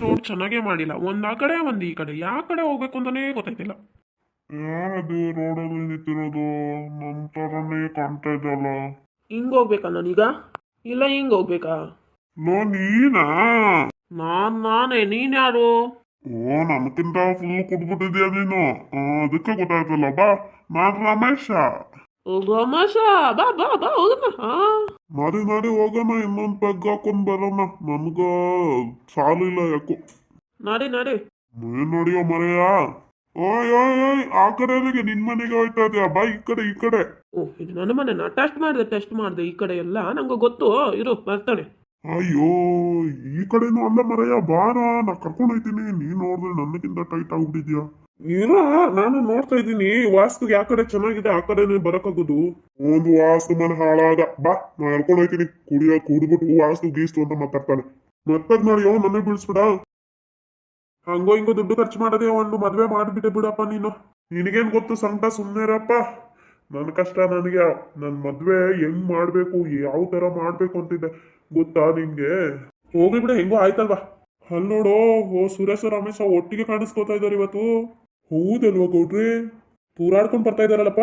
ನೋಡ್ ಚೆನ್ನಾಗೇ ಮಾಡಿಲ್ಲ. ಒಂದ್ ಆ ಕಡೆ ಒಂದ್ ಈ ಕಡೆ. ಯಾವ ಕಡೆ ಹೋಗ್ಬೇಕು ಅಂತಾನೆ ಗೊತ್ತಾಯ್ತಿಲ್ಲ. ಯಾರದು ರೋಡಲ್ಲಿ ನಿಂತಿರೋದು? ನಮ್ಮ ತರನೇ ಕಾಣ್ತಾ ಇದ್ದಲ್ಲ ಹಿಂಗ್ ಹೋಗ್ಬೇಕಾ ನಾನೀಗ ಇಲ್ಲ ಹಿಂಗ್ ಹೋಗ್ಬೇಕಾ? ಲೋ ನೀನಾ? ನಾನ್ ನಾನೇ. ನೀನ್ ಯಾರು? ಓ ನನ್ಕಿಂತ ಫುಲ್ ಕುಡ್ಬಿಟ್ಟಿದ್ಯಾ ನೀನು? ಆ, ಅದಕ್ಕೆ ಗೊತ್ತಾಯ್ತಲ್ಲ. ಬಾ ನಾನ್ ರಮೇಶ. ರಮೇಶ ಬಾ ಬಾ ಬಾ ಹೋಗೋಣ ಹಾ. ನಡಿ ನಡಿ ಹೋಗೋಣ ಇನ್ನೊಂದ್ ಪಗ್ ಹಾಕೊಂಡ್ ಬರೋಣ. ಸಾಲು ಸಾಲಿಲ್ಲ ಯಾಕೋ. ನಡಿ ನಡಿ. ಏನ್ ನೋಡಿಯೋ ಮರೆಯ? ಓಯ್ ಓಯ್ ಓಯ್ ಆ ಕಡೆಗೆ ನಿನ್ ಮನೆಗೆ ಹೋಯ್ತಾ ಇದೆಯಾ? ಬಾ ಈ ಕಡೆ ಈ ಕಡೆ. ಓ ಇದು ನನ್ನ ಮನೆನಾ ಟೆಸ್ಟ್ ಮಾಡಿದೆ ಟೆಸ್ಟ್ ಮಾಡಿದೆ ಈ ಕಡೆ ಎಲ್ಲ. ನಂಗೆ ಗೊತ್ತು. ಇರು ಬರ್ತಾನೆ. ಅಯ್ಯೋ ಈ ಕಡೆನೂ ಅಲ್ಲ ಮರೆಯ. ಬಾರ ನಾ ಕರ್ಕೊಂಡ್ ಹೋಯ್ತೀನಿ. ನೀನ್ ನೋಡಿದ್ರೆ ನನಗಿಂತ ಟೈಟ್ ಆಗ್ಬಿಟ್ಟಿದ್ಯಾ? ಇಲ್ಲ ನಾನು ನೋಡ್ತಾ ಇದ್ದೀನಿ. ವಾಸ್ತು ಯಾವ ಕಡೆ ಚೆನ್ನಾಗಿದೆ ಆ ಕಡೆನೇ ಬರಕಾಗೋದು ಒಂದು ವಾಸ್ತು ಮನೆ ಹಾಳಾದ. ಬಾ ನಾ ಹೇಳ್ಕೊಂಡು ಹೋಯ್ತೀನಿ. ಕುಡಿಯೋ ಕುಡ್ಬಿಟ್ಟು ವಾಸ್ತು ಗೀಸ್ತು ಅಂತ ಮಾತಾಡ್ತಾನೆ ಮತ್ತದ್ ನೋಡಿ ಯೋ ಮನೆ ಬೀಳ್ಸ್ಬಿಡ. ಹಂಗೋ ಹಿಂಗೋ ದುಡ್ಡು ಖರ್ಚು ಮಾಡದೆ ಒಂದು ಮದ್ವೆ ಮಾಡ್ಬಿಟ್ಟೆ ಬಿಡಪ್ಪ ನೀನು. ನಿನಗೇನ್ ಗೊತ್ತು ಸಂಕಟ ಸುಮ್ಮನೆರಪ್ಪ ನನ್ ಕಷ್ಟ ನನಗೆ. ನನ್ ಮದ್ವೆ ಹೆಂಗ್ ಮಾಡ್ಬೇಕು ಯಾವ ತರ ಮಾಡ್ಬೇಕು ಅಂತಿದ್ದೆ. ಗೊತ್ತಾ ನಿಮ್ಗೆ ಹೋಗಿಬಿಡ ಬಿಡ ಹೆಂಗೋ ಆಯ್ತಲ್ವಾ? ಅಲ್ಲೋಡೋ ನೋಡು ಓ ಸುರೇಶ ರಮೇಶ ಒಟ್ಟಿಗೆ ಕಾಣಿಸ್ಕೋತಾ ಇದಾರೆ ಇವತ್ತು. ಹೌದಲ್ವಾ ಗೌಡ್ರಿ? ತೂರಾಡ್ಕೊಂಡ್ ಬರ್ತಾ ಇದಾರಲ್ಲಪ್ಪ?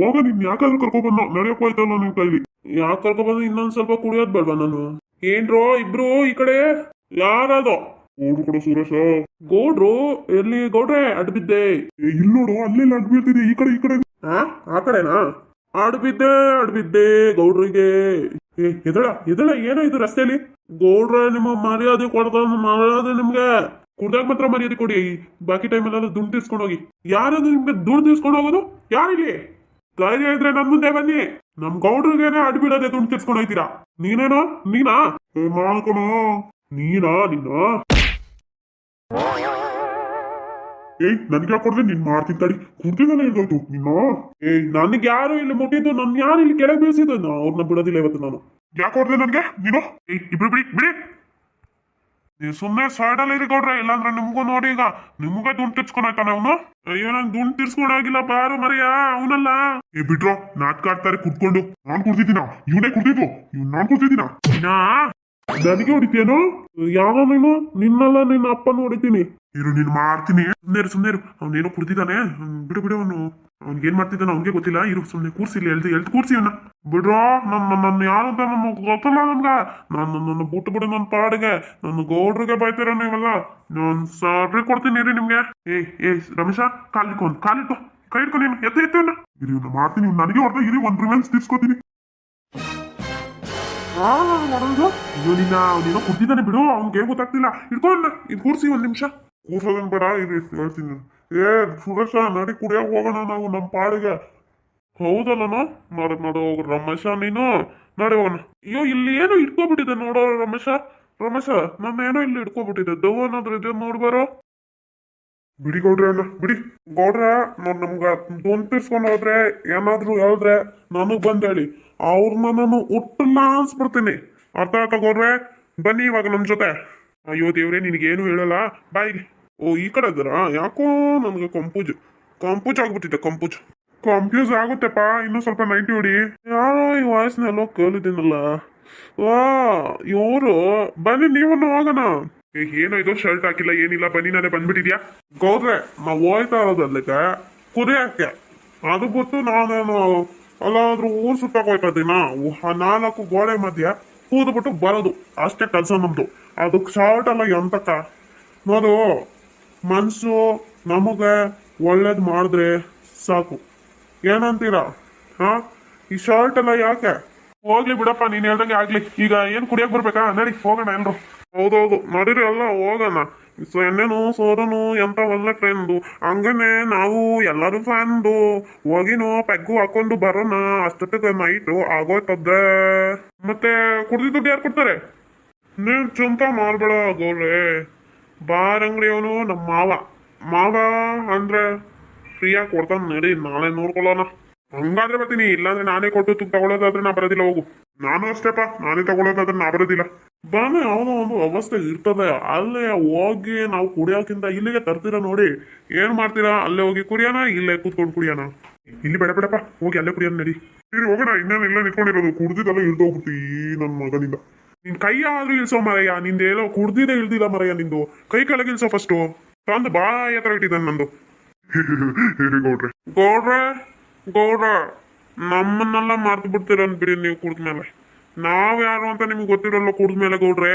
ಹೋಗ ನೀನ್ ಯಾಕಾದ್ರೂ ಕರ್ಕೊಂಡ್ ಬಂದ ನಡೆಯಕ್ ಹೋಯ್ತಲ್ಲ ನಿನ್ ಕೈಲಿ. ಯಾಕೆ ಕರ್ಕೊಬಂದು ಇನ್ನೊಂದ್ ಸ್ವಲ್ಪ ಕುಡಿಯೋದ್ ಬೇಡ ನಾನು? ಏನ್ರೋ ಇಬ್ರು ಈ ಕಡೆ? ಯಾರದು? ನೋಡು ಕೊಡು ಸುರೇಶ. ಗೌಡ್ರು ಎಲ್ಲಿ ಗೌಡ್ರೆ ಅಡ್ಬಿದ್ದೆ ಇಲ್ಲಿ ನೋಡು ಅಲ್ಲೆಲ್ಲ ಅಡ್ ಈ ಕಡೆ ಈ ಕಡೆ. ಆ ಆ ಕಡೆನಾ? ಅಡ್ಬಿದ್ದೆ ಅಡ್ಬಿದ್ದೆ ಗೌಡ್ರಿಗೆ. ಏ ಎದಳ ಎದಳ ಏನೋ ಇದು ರಸ್ತೆಯಲ್ಲಿ ಗೌಡ್ರೆ ನಿಮ್ಮ ಮರ್ಯಾದೆ ಕೊಡ್ತಾ ಮರ್ಯಾದೆ ನಿಮ್ಗೆ. ಕುಡ್ದಾಗ ಮಾತ್ರ ಮರ್ಯಾದೆ ಕೊಡಿ. ಬಾಕಿ ಟೈಮಲ್ಲೆಲ್ಲ ದುಡ್ಡು ತಿರ್ಸ್ಕೊಂಡು ಹೋಗಿ ಯಾರಾದ್ರೂ ನಿಮ್ಗೆ ದುಡ್ಡು ತಿರ್ಸ್ಕೊಂಡು ಹೋಗೋದು? ಯಾರಿಲ್ಲಿ ಧೈರ್ಯ ಇದ್ರೆ ನನ್ ಮುಂದೆ ಬನ್ನಿ. ನಮ್ ಗೌಡ್ರಿಗೇನೆ ಅಡ್ಬಿಡದೆ ದುಡ್ಡು ತಿರ್ಸ್ಕೊಂಡು ಹೋಗ್ತೀರಾ ನೀನೇನೋ? ನೀನಾ? ಏ, ನಾನ್ ನೀನಾ ನಿನ್ನ? ಏಯ್ ನನ್ಗೆ ಯಾಕೆ ಕೊಡ್ದೆ ನೀನ್ ಮಾಡ್ತೀನಿ ತಡಿ. ಕುಡ್ತಿದ್ದಾನೆ ಹೇಳ್ದೋಯ್ತು. ನೀನು? ಏಯ್ ನನಗೆ ಯಾರು ಇಲ್ಲಿ ಮುಟ್ಟಿದ್ದು? ನನ್ ಯಾರು ಇಲ್ಲಿ ಕೆಳಗೆ ಬೀಳಿಸಿದ್ದು? ಅವ್ರನ್ನ ಬಿಡೋದಿಲ್ಲ ಇವತ್ತು ನಾನು. ಯಾಕೆ ಕೊಡ್ದೆ ನನ್ಗೆ? ನೀನು? ಏಯ್ ಇಬ್ರು ಬಿಡಿ ಬಿಡಿ. ನೀವು ಸುಮ್ಮನೆ ಸೈಡಲ್ಲಿ ಇರಿ ಕೊಡ್ರೆ ಇಲ್ಲಾಂದ್ರೆ ನಿಮ್ಗೂ ನೋಡಿ ಈಗ, ನಿಮ್ಗೆ ದುಂಡು ತಿರ್ಸ್ಕೊಂಡಾಯ್ತಾನೆ ಅವನು? ಅಯ್ಯೋ, ನಂಗೆ ದುಂಡ್ ತಿರ್ಸ್ಕೊಂಡಾಗಿಲ್ಲ ಬಾರು ಮರಿಯಾ, ಅವನಲ್ಲ? ಏ, ಬಿಟ್ರೋ ನಾಟಕ ಆಡ್ತಾರೆ ಕುತ್ಕೊಂಡು. ನಾನ್ ಕುಡ್ತಿದ್ದೀನ ಇವನೇ ಕುಡ್ತಿದ್ದು ಇವ್ ನಾನ್ ಕುಡ್ತಿದ್ದೀನ ನನಗೆ ಹೊಡಿತೇನು ಯಾವ ನೀನು ನಿನ್ನಲ್ಲ, ನಿನ್ನ ಅಪ್ಪನ ಹೊಡಿತೀನಿ. ಇರು, ನೀನ್ ಮಾಡ್ತೀನಿ ಸುಮ್ಮನೆ ಸುಮ್ಮನೆ ಅವನೇನೋ ಕುಡ್ದಿದ್ದಾನೆ. ಬಿಡು ಬಿಡು ಅವನು. ಅವ್ನಿಗೆ ಏನ್ ಮಾಡ್ತಿದ್ದಾನೆ, ಅವ್ನಿಗೆ ಗೊತ್ತಿಲ್ಲ. ಇರು ಸುಮ್ಮನೆ ಕೂರ್ಸಿಲ್ಲ ಎಳ್ದು ಎಳ್ದು ಕೂರ್ಸಿ ಅವನ್ನ ಬಿಡ್ರೋ, ನನ್ನ ನನ್ನ ಯಾರು ನಮ್ಗೆ ಗೊತ್ತಲ್ಲ ನಮ್ಗ ನಾನು ನನ್ನ ಬಿಟ್ಟು ಬಿಡು ನನ್ನ ಪಾಡಿಗೆ. ನನ್ನ ಗೌಡ್ರಿಗೆ ಬೈತೀರ ನೀವೆಲ್ಲ? ನಾನು ಸಾರಿ ಕೊಡ್ತೀನಿ ರೀ ನಿಮ್ಗೆ. ಏ ಏ, ರಮೇಶ ಕಾಲಿ ಕಾಲಿಟ್ಟು ಕೈ ಇಟ್ಕೊ ನೀನು ಎತ್ತ ಎತ್ತು ಇವ್ನ. ಇರಿ, ಇವ್ನ ಮಾಡ್ತೀನಿ ನನಗೆ ಹೊಡೆದ, ಇರಿ, ಒಂದ್ ರಿವೆನ್ಸ್ ತೀರ್ಸ್ಕೊತೀನಿ? ಅಯ್ಯೋ ನಿನ್ನ ಅವನೇನೋ ಕುಡ್ದಿದ್ದಾನೆ ಬಿಡು, ಅವ್ನಿಗೆ ಗೊತ್ತಾಗ್ತಿಲ್ಲ. ಇಟ್ಕೊಂಡ ಇದು ಕೂರ್ಸಿ ಒಂದು ನಿಮಿಷ. ಕೂರ್ಸೋದನ್ ಬೇಡ, ಇರಿ ಹೇಳ್ತೀನಿ ಏ, ಸುರೇಶ, ನಡಿ ಕುಡಿಯಕ್ ಹೋಗೋಣ ನಾವು, ನಮ್ ಪಾಡಿಗೆ. ಹೌದಲ್ಲನ ನೋಡು ನೋಡು, ರಮೇಶ, ನೀನು ನೋಡಿ ಹೋಗೋಣ ಅಯ್ಯೋ, ಇಲ್ಲಿ ಏನೋ ಇಟ್ಕೊಬಿಟ್ಟಿದೆ ನೋಡೋ ರಮೇಶ. ರಮೇಶ, ನನ್ನ ಏನೋ ಇಲ್ಲಿ ಇಟ್ಕೊಬಿಟ್ಟಿದೆ ದವ್ ಅನ್ನೋದ್ರ ಇದೆ ನೋಡ್ಬಾರೋ ಬಿಡಿ ಗೌಡ್ರೆ ಅಣ್ಣ ಬಿಡಿ. ಗೌಡ್ರ ನಾನ್ ನಮ್ಗ ದೋನ್ ತೀರ್ಸ್ಕೊಂಡು ಹೋದ್ರೆ, ಏನಾದ್ರು ಹೇಳಿದ್ರೆ ನನಗ್ ಬಂದ ಹೇಳಿ. ಅವ್ರನ್ನ ನಾನು ಹುಟ್ಟಲ್ಲ ಅನ್ಸ್ಬಿಡ್ತೀನಿ ಅರ್ಥ ಆಯ್ತಾ ಗೌಡ್ರೆ? ಬನ್ನಿ ಇವಾಗ ನಮ್ ಜೊತೆ. ಅಯ್ಯೋ, ದೇವ್ರೆ, ನಿನಗೇನು ಹೇಳಲ್ಲ. ಬಾಯಿಗೆ ಓ, ಈ ಕಡೆ ಇದ್ದಾರಾ? ಯಾಕೋ ನನಗೆ ಕಂಪೂಜ್. ಕಂಪೂಜ್ ಆಗ್ಬಿಟ್ಟಿದೆ, ಕಂಪೂಜ್. ಕನ್ಫ್ಯೂಸ್ ಆಗುತ್ತೆಪ್ಪ. ಇನ್ನೂ ಸ್ವಲ್ಪ ನೈಂಟಿ ಹೊಡಿ ಯಾರೋ ಈ ವಾಯ್ಸ್ನೆಲ್ಲೋ ಕೇಳಿದ್ದೀನಲ್ಲ ವಾ, ಇವರು. ಬನ್ನಿ, ನೀವನ್ನು ಹೋಗೋಣ. ಏನೋ ಇದು ಶರ್ಟ್ ಹಾಕಿಲ್ಲ, ಏನಿಲ್ಲ. ಬನ್ನಿ, ನಾನೇ ಬಂದ್ಬಿಟ್ಟಿದ್ಯಾ? ಗೌದ್ರೆ ನಾವು ಹೋಯ್ತಾ ಇರೋದಲ್ಲಕ್ಕೆ ಕುರಿ ಹಾಕ್ಯ. ಅದು ಗೊತ್ತು ನಾನೇನು ಅಲ್ಲಾದ್ರೂ ಊರು ಸುತ್ತ ಹೋಯ್ತಾ ಇದ್ದೀನ ನಾಲ್ಕು ಗೋಡೆ ಮಧ್ಯ ಕೂದ್ಬಿಟ್ಟು ಬರೋದು. ಅಷ್ಟೇ ಕೆಲಸ ನಮ್ದು. ಅದಕ್ಕೆ ಶರ್ಟ್ ಅಲ್ಲ ಎಂತಕ್ಕ? ನೋಡು ಮನಸ್ಸು ನಮಗೆ ಒಳ್ಳೇದು ಮಾಡಿದ್ರೆ ಸಾಕು. ಏನಂತೀರಾ? ಹಾ? ಈ ಶರ್ಟ್ ಎಲ್ಲ ಯಾಕೆ? ಹೋಗ್ಲಿ ಬಿಡಪ್ಪ, ನೀನ್ ಹೇಳ್ದಂಗೆ ಆಗ್ಲಿ. ಈಗ ಏನ್ ಕುಡಿಯಕ್ ಬರ್ಬೇಕಾ? ನಡಿ, ಹೋಗೋಣ ಎಲ್ರು. ಹೌದೌದು, ನಡೀರಿ ಅಲ್ಲ ಹೋಗೋಣ. ಎಣ್ಣೆನು ಸೋರನು ಎಂತ ಒಳ್ಳೆ ಫ್ರೆಂಡು ಹಂಗನೆ ನಾವು ಎಲ್ಲರೂ ಫ್ಯಾನ್ದು ಹೋಗಿನೋ, ಪೆಗ್ಗು ಹಾಕೊಂಡು ಬರೋಣ. ಅಷ್ಟೊತ್ತಿಗೆ ನೈಟು ಆಗೋಯ್ತದ್ದೆ. ಮತ್ತೆ ಕುಡ್ದಿದ್ದು ದುಡ್ಡು ಯಾರು ಕೊಡ್ತಾರೆ? ನೀನ್ ಚಿಂತ ಮಾಡ್ಬೇಡ, ಗೌಡ್ರೆ. ಬಾರ್ ಅಂಗಡಿಯವನು ನಮ್ಮ ಮಾವ. ಮಾವ ಅಂದ್ರೆ? ಫ್ರೀಯಾಗಿ ಕೊಡ್ತಾನೆ ನಡಿ, ನಾಳೆ ನೋಡ್ಕೊಳ್ಳೋಣ. ಹಂಗಾದ್ರೆ ಬರ್ತೀನಿ ಇಲ್ಲಾಂದ್ರೆ ನಾನೇ ಕೊಟ್ಟು ತುಂಬ ತಗೊಳ್ಳೋದಾದ್ರೆ ನಾ ಬರೋದಿಲ್ಲ, ಹೋಗು. ನಾನು ಅಷ್ಟೇಪ್ಪ, ನಾನೇ ತಗೊಳೋದಾದ್ರೆ ನಾ ಬರೋದಿಲ್ಲ. ಬಾನೆ ಅವನ ಒಂದು ವ್ಯವಸ್ಥೆ ಇರ್ತದೆ. ಅಲ್ಲೇ ಹೋಗಿ ನಾವು ಕುಡಿಯೋಕ್ಕಿಂತ ಇಲ್ಲಿಗೆ ತರ್ತೀರ ನೋಡಿ. ಏನ್ ಮಾಡ್ತೀರಾ? ಅಲ್ಲೇ ಹೋಗಿ ಕುಡಿಯೋಣ, ಇಲ್ಲೇ ಕೂತ್ಕೊಂಡು ಕುಡಿಯೋಣ. ಇಲ್ಲಿ ಬೇಡ, ಬೇಡಪ್ಪ. ಹೋಗಿ ಅಲ್ಲೇ ಕುಡಿಯೋಣ, ನಡಿ. ಇಲ್ಲಿ ಹೋಗೋಣ. ಇನ್ನೇನು ಇಲ್ಲ ನಿಂತ್ಕೊಂಡಿರೋದು. ಕುಡ್ದಿದ್ದೆಲ್ಲ ಇಳ್ದೋಗ್ಬಿಟ್ಟು ನನ್ನ ಮಗನಿಂದ. ನಿನ್ ಕೈ ಆದ್ರೂ ಇಳಿಸೋ ಮರಯ್ಯ. ನಿಂದೇಲೋ ಕುಡ್ದಿದೆ ಇಳ್ದಿಲ್ಲ ಮರಯ್ಯ ನಿಂದು. ಕೈ ಕೆಳಗಿಳಿಸೋ ಫಸ್ಟು ತಂದು ಬಾ ಹತ್ರ ಇಟ್ಟಿದ್ದಾನೆ ನಂದು. ಗೌಡ್ರೆ. ಗೌಡ್ರೆ, ಗೌಡ್ರ, ನಮ್ಮನ್ನೆಲ್ಲ ಮರ್ತು ಬಿಡ್ತೀರನ್ ಬಿಡಿ ನೀವು ಕುಡಿದ್ಮೇಲೆ ನಾವ್ ಯಾರು ಅಂತ ನಿಮ್ಗೆ ಗೊತ್ತಿರಲ್ಲ ಕುಡಿದ್ಮೇಲೆ ಗೌಡ್ರೆ.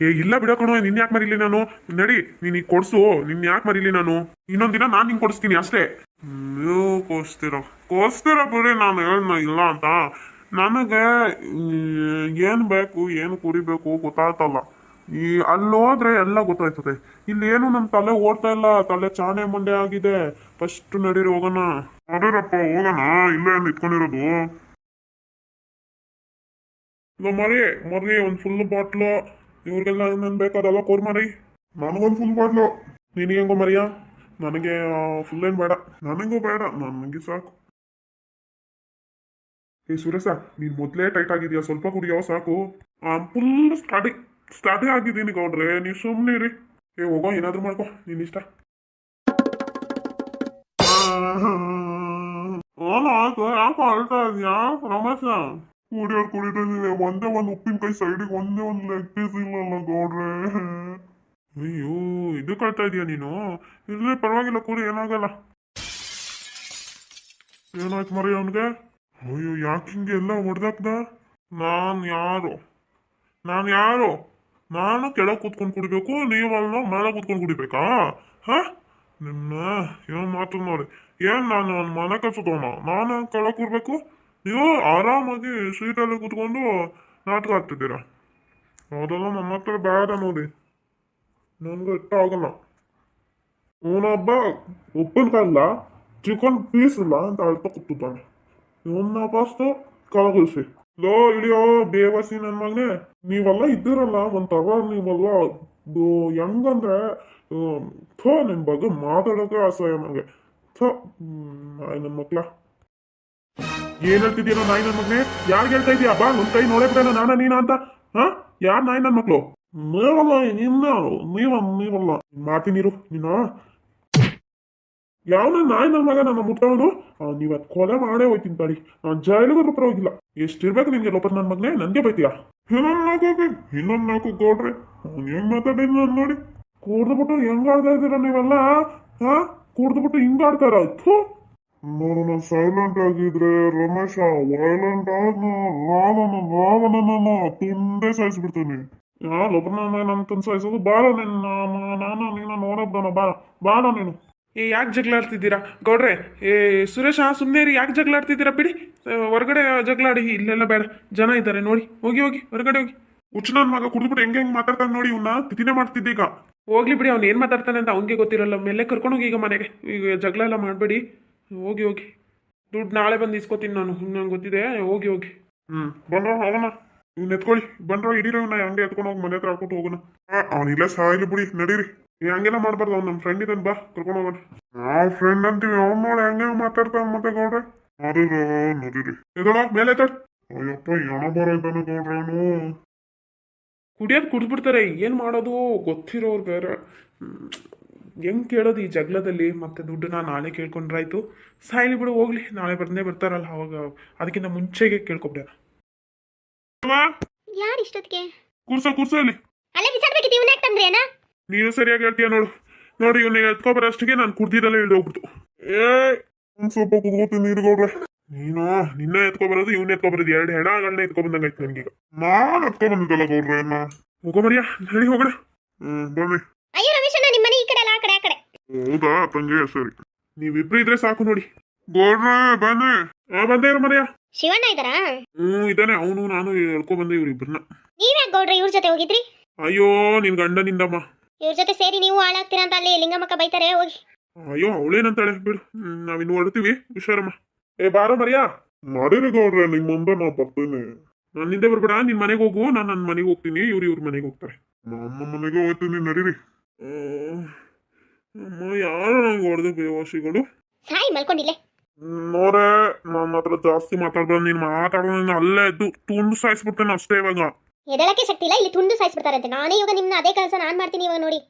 ಏ, ಇಲ್ಲ ಬಿಡಕಣೋ ನಿನ್ ಯಾಕೆ ಮರಿಲಿ ನಾನು? ನಡಿ, ನೀನ್ ಈಗ ಕೊಡ್ಸು, ನಿನ್ ಯಾಕೆ ಮರಿಲಿ ನಾನು? ಇನ್ನೊಂದ್ ದಿನ ನಾನ್ ನಿಂಗೆ ಕೊಡಿಸ್ತೀನಿ ಅಷ್ಟೇ. ನೀವು ಕೋಸ್ತೀರ ಕೋಸ್ತೀರ ಬಿಡಿ, ನಾನು ಹೇಳ ಇಲ್ಲ ಅಂತ. ನನಗೆ ಏನ್ ಬೇಕು, ಏನು ಕುಡಿಬೇಕು ಗೊತ್ತಾಗ್ತಲ್ಲ ಈ ಅಲ್ಲಿ ಹೋದ್ರೆ ಎಲ್ಲ ಗೊತ್ತಾಯ್ತದೆ. ಇಲ್ಲಿ ಏನು ನನ್ನ ತಲೆ ಓಡ್ತಾ ಇಲ್ಲ, ತಲೆ ಚಾಣೆ ಮಂಡೆ ಆಗಿದೆ. ಫಸ್ಟ್ ನಡೀರಿ ಹೋಗೋಣ. ನಡೀರಪ್ಪ, ಹೋಗೋಣ. ಇಲ್ಲೇ ಏನು ಇಟ್ಕೊಂಡಿರೋದು ಮರಿ ಮರಿ, ಒಂದು ಫುಲ್ ಬಾಟ್ಲು ಇವ್ರಿಗೆಲ್ಲ ಏನೇನು ಬೇಕಾದಲ್ಲ ಕೋರ್ ಮರಿ. ನನಗೊಂದು ಫುಲ್ ಬಾಟ್ಲು ನಿನಗೆ ಹೆಂಗೋ ಮರಿಯ? ನನಗೆ ಫುಲ್ ಏನ್ ಬೇಡ. ನನಗೂ ಬೇಡ, ನನಗೆ ಸಾಕು. ಏ ಸುರೇಶ, ನೀನು ಮೊದಲೇ ಟೈಟ್ ಆಗಿದ್ಯಾ? ಸ್ವಲ್ಪ ಕುಡಿಯೋ ಸಾಕು. ಫುಲ್ ಸ್ಟಡಿ ಸ್ಟಡಿ ಆಗಿದ್ದೀನಿ ಗೌಡ್ರೆ, ನೀವು ಸುಮ್ಮನೆ ರೀ ಏ, ಹೋಗೋ, ಏನಾದರೂ ಮಾಡ್ಕೋ ನಿನ್ನ ಇಷ್ಟ. ಯಾಕೆ ಅಳ್ತಾ ಇದೆಯಾ, ರಮೇಶ? ಕುಡಿಯೋರು ಕುಡಿದ್ರೆ ಒಂದೇ ಒಂದು ಉಪ್ಪಿನಕಾಯಿ ಸೈಡಿಗೆ ಒಂದೇ ಒಂದು ಲೆಗ್ ಪೀಸ್ ಇಲ್ಲಲ್ಲ ಗೌಡ್ರೆ. ಅಯ್ಯೋ, ಇದು ಕಳ್ತಾ ಇದೀಯ ನೀನು? ಇರ್ಲಿ ಪರವಾಗಿಲ್ಲ, ಕುಡಿ, ಏನಾಗಲ್ಲ. ಏನಾಯ್ತು ಮರಿ ಅವನಿಗೆ? ಅಯ್ಯೋ, ಯಾಕೆ ಹಿಂಗೆ ಎಲ್ಲ ಹೊಡೆದಾಕ್ದ ನಾನು ಯಾರು? ನಾನು ಯಾರು? ನಾನು ಕೆಳಗೆ ಕೂತ್ಕೊಂಡು ಕುಡಿಬೇಕು ನೀವಲ್ಲ ಮೇಲೆ ಕೂತ್ಕೊಂಡು ಕುಡಿಬೇಕಾ? ಹಾ? ನಿಮ್ಮ ಏನು ಮಾತು ನೋಡಿ. ಏನು ನಾನು ಒಂದು ಮನೆ ಕಲ್ಸೋಣ ನಾನು ಕೆಳಗೆ ಕೂರ್ಬೇಕು? ನೀವು ಆರಾಮಾಗಿ ಸೀಟಲ್ಲಿ ಕೂತ್ಕೊಂಡು ನಾಟಕ ಆಗ್ತಿದ್ದೀರಾ ಅದೆಲ್ಲ ನಮ್ಮ ಹತ್ರ ಬೇಡ ನೋಡಿ. ನನಗೆ ಇಷ್ಟ ಆಗಲ್ಲ. ಇವನೊಬ್ಬ ಉಪ್ಪಿನಕಾಯಿಲ್ಲ ಚಿಕನ್ ಪೀಸ್ ಇಲ್ಲ ಅಂತ ಅಳ್ತಾ ಕೂತಿದ್ದಾನೆ. ಇವನ್ನ ಫಸ್ಟು ಕಳಗಿಸಿ ಲೋ ಇಳಿಯೋ ಬೇವಸಿ ನನ್ನ ಮಗನೇ ನೀವೆಲ್ಲ ಇದ್ದೀರಲ್ಲ ತಗೋ, ನೀವೆಲ್ಲ ಹೆಂಗಂದ್ರೆ ಥೋ, ನಿನ್ ಬಗ್ಗೆ ಮಾತಾಡೋಕೆ ಅಸಹ್ಯ ನನಗೆ. ಥೋ ನಾಯಿ ನನ್ನ ಮಕ್ಳ. ಏನ್ ಹೇಳ್ತಿದ್ದೀರ ನಾಯಿ ನನ್ನ ಮಗನೇ? ಯಾರ್ ಹೇಳ್ತಾ ಇದೀಯ? ಬಾ, ನನ್ ಕೈ ನೋಡೇ ಬಿಡೋಣ, ನಾನ, ನೀನ ಅಂತ. ಹಾ? ಯಾರ್ ನಾಯಿ ನನ್ನ ಮಕ್ಳು? ನೀವಲ್ಲ, ನಿನ್ನ ನೀವ ನೀವಲ್ಲ. ಮಾಡ್ತೀನಿರು ನೀನು. ಯಾವ ನಾಯಿ ನನ್ನ ಮಗ, ನನ್ನ ಮುಟ್ಟವನು ನೀವತ್ ಅದ್ ಕೊಲೆ ಮಾಡೇ ಹೋಯ್ತೀನಿ ತಾಳಿ. ನಾನು ಜೈಲಿಗೆ ಪರವಾಗಿಲ್ಲ. ಎಷ್ಟಿರ್ಬೇಕು ನಿಮ್ಗೆ ಲೋಪರ್ ನನ್ನ ಮಗನೇ? ನನಗೆ ಬೈತೀಯ? ಇನ್ನೊಂದು ನಾಲ್ಕು ಇನ್ನೊಂದು ನಾಲ್ಕು ಗೌಡ್ರೆ ಅವ್ನು ಹೆಂಗ್ ಮಾತಾಡಿ ನಾನು ನೋಡಿ? ಕುಡ್ದ್ಬಿಟ್ಟು ಹೆಂಗ್ ಆಡ್ತಾ ಇದ್ದೀರ ನೀವೆಲ್ಲ? ಹಾ ಕುಡ್ದ್ಬಿಟ್ಟು ಹಿಂಗ್ ಆಡ್ತಾರ? ಥು. ಸೈಲೆಂಟ್ ಆಗಿದ್ರೆ ರಮೇಶ ವೈಲೆಂಟ್ ಆದ ರಾಮನ, ರಾವಣನನ್ನ ತುಂಡೇ ಸಾಯಿಸ್ಬಿಡ್ತೀನಿ. ಯಾ ಲೋಪರ್ ನನ್ನ ತಂದು ಸಾಯಿಸೋದು? ಬಾರ ನಿನ್ನ ನಾನು ನೀನು ನೋಡಬ್ದನ ಬಾರ ಬಾರ ನೀನು. ಏ ಯಾಕೆ ಜಗಳ ಆಡ್ತಿದ್ದೀರಾ ಗೌಡ್ರೆ ಏ ಸುರೇಶ ಸುಮ್ಮನೆ ರೀ ಯಾಕೆ ಜಗಳ ಆಡ್ತಿದ್ದೀರಾ ಬಿಡಿ ಹೊರಗಡೆ ಜಗಳಾಡಿ ಇಲ್ಲೆಲ್ಲ ಬೇಡ. ಜನ ಇದ್ದಾರೆ ನೋಡಿ. ಹೋಗಿ ಹೋಗಿ. ಹೊರಗಡೆ ಹೋಗಿ. ಹುಚ್ಚನ ನನ್ನ ಮಗ ಕುಡಿದ್ಬಿಟ್ಟು ಹೆಂಗೆ ಹೆಂಗೆ ಮಾತಾಡ್ತಾನೆ ನೋಡಿ ಇವನ್ನ ತಿಥಿನೇ ಮಾಡ್ತಿದ್ದೆ ಈಗ. ಹೋಗ್ಲಿ ಬಿಡಿ ಅವ್ನು ಏನು ಮಾತಾಡ್ತಾನೆ ಅಂತ ಅವನಿಗೆ ಗೊತ್ತಿರಲ್ಲ. ಮೇಲೆ ಕರ್ಕೊಂಡೋಗಿ ಈಗ ಮನೆಗೆ. ಈಗ ಜಗಳ ಎಲ್ಲ ಮಾಡಬೇಡಿ. ಹೋಗಿ ಹೋಗಿ. ದುಡ್ಡು ನಾಳೆ ಬಂದು ಇಸ್ಕೊತೀನಿ ನಾನು. ನಂಗೆ ಗೊತ್ತಿದೆ. ಹೋಗಿ ಹೋಗಿ. ಹ್ಞೂ ಬಂದ್ರ ಹೋಗೋಣ. ಇವ್ನ ಎತ್ಕೊಳ್ಳಿ. ಬಂದ್ರ ಹಿಡೀರಿ ಇವನ್ನ ಹಂಗೆ ಎತ್ಕೊಂಡು ಹೋಗಿ ಮನೆ ಹತ್ರ ಹಾಕ್ಬಿಟ್ಟು ಹೋಗೋಣ. ಅವನಿಲ್ಲ ಸಾಯ್ಲಿ ಬಿಡಿ. ನಡೀರಿ. ಹಂಗೆಲ್ಲ ಮಾಡ್ಬಾರ್ದು ಅವ್ನು ನಮ್ಮ ಫ್ರೆಂಡ್ ಇದನ್ ಬಾ ಕರ್ಕೊಂಡು ಹೋಗೋಣ. ನಾವು ಫ್ರೆಂಡ್ ಅಂತೀವಿ ಅವ್ನು ನೋಡಿ ಹಂಗೆ ಮಾತಾಡ್ತಾನೆ ಮತ್ತೆ ಗೌಡ್ರೆ. ನಡೀರ ನೋಡಿರಿ ಎದಳ ಮೇಲೆ ಅಯ್ಯಪ್ಪ ಏನೋ ಬರ ಗೌಡ್ರೆ ಅವನು. ಕುಡಿಯೋದು ಕುಡಿದ್ಬಿಡ್ತಾರೆ ಏನು ಮಾಡೋದು? ಗೊತ್ತಿರೋರು ಬೇರೆ. ಹೆಂಗ್ ಕೇಳೋದು ಈ ಜಗಳದಲ್ಲಿ? ಮತ್ತೆ ದುಡ್ಡು ನಾ ನಾಳೆ ಕೇಳ್ಕೊಂಡ್ರಾಯ್ತು. ಸಾಯ್ಲಿ ಬಿಡು ಹೋಗ್ಲಿ. ನಾಳೆ ಬಂದೇ ಬರ್ತಾರಲ್ಲ ಅವಾಗ. ಅದಕ್ಕಿಂತ ಮುಂಚೆಗೆ ಕೇಳ್ಕೊಬಿಡ. ಯಾರು ಇಷ್ಟೊತ್ತಿಗೆ? ಕೂರ್ಸೋ ಕೂರ್ಸೋ ಇಲ್ಲಿ ಅಲ್ಲೇ ಬಿಸಾಡ್ಬೇಕಿತ್ತು ಇವನ್ನ ಯಾಕೆ ತಂದ್ರೇನಾ? ನೀನು ಸರಿಯಾಗಿ ಹೇಳ್ತೀಯ ನೋಡು. ನೋಡಿ ಇವ್ನ ಎತ್ಕೊಬರಷ್ಟಿಗೆ ನಾನು ಕುಡ್ದಿದ್ದೆಲ್ಲ ಇಳ್ದೋಗ್ಬಿಡ್ತು. ಏ ಒಂದ್ ಸ್ವಲ್ಪ ಕುದ್ಕೋತೀನಿ ನೀರು ಗೌಡ್ರೆ. ನೀನು ನಿನ್ನ ಎತ್ಕೊಬರೋದು ಇವ್ನ ಎತ್ಕೊಬರೋದು ಎರಡು ಹೆಣಗಳನ್ನ ಐತೆ ನನಗೀಗ. ನಾನು ಎತ್ಕೊಂಡ್ ಬಂದಿದ್ದಲ್ಲ ಗೌಡ್ರೆ ಅಮ್ಮ ಹೋಗೋ ಹೇಳಿ ಹೋಗೋಣ. ಹ್ಮ್ ಬನ್ನಿ. ಅಯ್ಯೋ ರಮೇಶಣ್ಣ ನಿಮ್ಮ ಮನೆ ಈ ಕಡೆ ಅಲ್ಲ ಆ ಕಡೆ ಆ ಕಡೆ. ಹೌದಾ ತಂಗಿ ಸರಿ ನೀವಿಬ್ರು ಇದ್ರೆ ಸಾಕು ನೋಡಿ. ಗೌಡ್ರೆ ಬನ್ನಿ. ಆ ಬಂದೇ ಇರು ಮರಿಯ. ಶಿವಣ್ಣ ಇದ್ದಾರಾ? ಹ್ಞೂ ಇದಾನೆ ಅವನು ನಾನು ಹೇಳ್ಕೊ ಬಂದೆ ಇವ್ರಿಬ್ರನ್ನ. ನೀವ್ಯಾಕೆ ಗೌಡ್ರೆ ಇವ್ರ ಜೊತೆ ಹೋಗಿದ್ರಿ? ಅಯ್ಯೋ ನಿನ್ ಗಂಡನಿಂದಮ್ಮ. ಇವ್ರ ಜೊತೆ ಸೇರಿ ನೀವು ಹಾಳಾಗ್ತೀರಾ ಅಂತ ಅಲ್ಲಿ ಲಿಂಗಮ್ಮಕ್ಕ ಬೈತಾರೆ ಹೋಗಿ. ಅಯ್ಯೋ ಅವಳೇನಂತಾಳೆ? ಬಿಡು. ಹ್ಮ್, ನಾವಿನ್ನು ಹೊರಡ್ತೀವಿ. ಹುಷಾರಮ್ಮ. ಏ ಬಾರೋ ಮರಿಯಾ. ಮಾಡಿರ ಗೌಡ್ರೆ ನಿಮ್ ಮುಂದೆ ನಾ ಬರ್ತೀನಿ. ನಾನು ನಿಂದೆ ಬರ್ಬೇಡ. ನಿನ್ ಮನೆಗೆ ಹೋಗು. ನಾನು ನನ್ನ ಮನೆಗೆ ಹೋಗ್ತೀನಿ. ಇವ್ರು ಇವ್ರ ಮನೆಗೆ ಹೋಗ್ತಾರೆ. ನಮ್ಮ ಮನೆಗೆ ಹೋಗ್ತೀನಿ ನಡೀರಿ. ಆ, ಅಮ್ಮ ಯಾರು ನಂಗೆ ಹೊಡೆದು ಬೇವಾಸಿಗಳು. ಸಾಯಿ ಮಲ್ಕೊಂಡಿಲ್ಲೇ ನೋರೆ ನನ್ನ ಹತ್ರ ಜಾಸ್ತಿ ಮಾತಾಡ್ಬೇಡ ನೀನ್ ಮಾತಾಡೋ ನೀನು ಅಲ್ಲೇ ಎದ್ದು ತುಂಡು ಸಾಯಿಸ್ಬಿಡ್ತೇನೆ ಅಷ್ಟೇ ಇವಾಗ. ಎದಳಕ್ಕೆ ಶಕ್ತಿ ಇಲ್ಲ ಇಲ್ಲಿ ತುಂಡು ಸಾಯಿಸ್ಬಿಡ್ತಾರಂತೆ ನಾನೇ ಇವಾಗ ನಿಮ್ನ ಅದೇ ಕೆಲಸ ನಾನು ಮಾಡ್ತೀನಿ ಇವಾಗ ನೋಡಿ.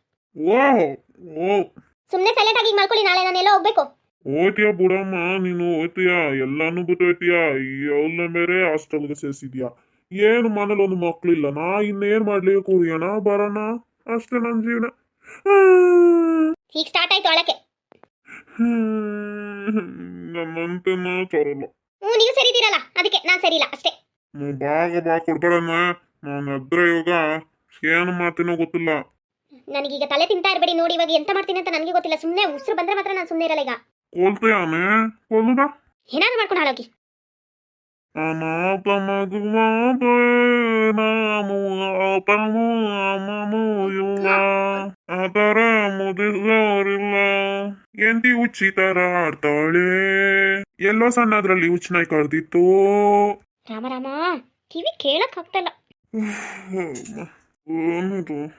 ಸುಮ್ಮನೆ ಸೈಲೆಂಟ್ ಆಗಿ ಮಾಡ್ಕೊಳ್ಳಿ ನಾಳೆ ನಾನೆಲ್ಲ ಹೋಗ್ಬೇಕು. ಹೋಯ್ತೀಯ ಬುಡಮ್ಮ ನೀನು ಹೋಯ್ತೀಯ ಎಲ್ಲಾನು ಬಿಟ್ಟೋಯ್ತೀಯ ಎಲ್ಲ ಹಾಸ್ಟೆಲ್ಗೆ ಸೇರಿಸಿದ್ಯಾ? ಏನು ಮನೇಲಿ ಒಂದು ಮಕ್ಳಿಲ್ಲ. ನಾ ಇನ್ನೇನ್ ಮಾಡ್ಲಿ ಕುಡಿಯೋಣ ಬರೋಣ? ಅಷ್ಟೇ ನನ್ನ ಜೀವನ. ಈಗ ಸ್ಟಾರ್ಟ್ ಆಯ್ತು ಒಳಕ್ಕೆ ನನ್ನಂತೆ ನಾ ಚೋರಲ್ಲ ಹ್ಞೂ ನೀವು ಸರಿ ಇದ್ದೀರಲ್ಲ ಅದಕ್ಕೆ ನಾನು ಸರಿ ಇಲ್ಲ ಅಷ್ಟೇ. ಬಾಗ ಬಾ ಕೊಡ್ಬೇಡಣ್ಣ ನಾನು ಎದ್ರೆ ಇವಾಗ ಏನು ಮಾಡ್ತೀನೋ ಗೊತ್ತಿಲ್ಲ. ನನಗೀಗ ತಲೆ ತಿಂತಾ ಇರಬೇಡಿ ನೋಡಿ ಇವಾಗ ಎಂತ ಮಾಡ್ತೀನಿ ಅಂತ ನನಗೆ ಗೊತ್ತಿಲ್ಲ. ಸುಮ್ಮನೆ ಉಸಿರು ಬಂದ್ರೆ ಮಾತ್ರ ನಾನು ಸುಮ್ಮನೆ ಇರಲ್ಲ ಈಗ. ಕೊಲ್ತೀಯಾನೆ? ಕೊಲ್ಲುದ ಏನಾದ್ರು ಮಾಡ್ಕೊಂಡು ಹಾಳೋಗಿ. ಅನಾಥ ಮಗುವಾದ ನಾನು ಆತನು ಅಮ್ಮನು ಇಲ್ಲ ಅದರ ಮುದಿಸೋರಿಲ್ಲ ಎಂದಿ ಹುಚ್ಚಿ ತರ ಆಡ್ತಾಳೆ ಎಲ್ಲೋ ಸಣ್ಣದ್ರಲ್ಲಿ ಹುಚ್ಚನಾಯಿ ಕಳ್ದಿತ್ತು ರಾಮ ರಾಮ ಕಿವಿ ಕೇಳಕ್ 네. 오늘도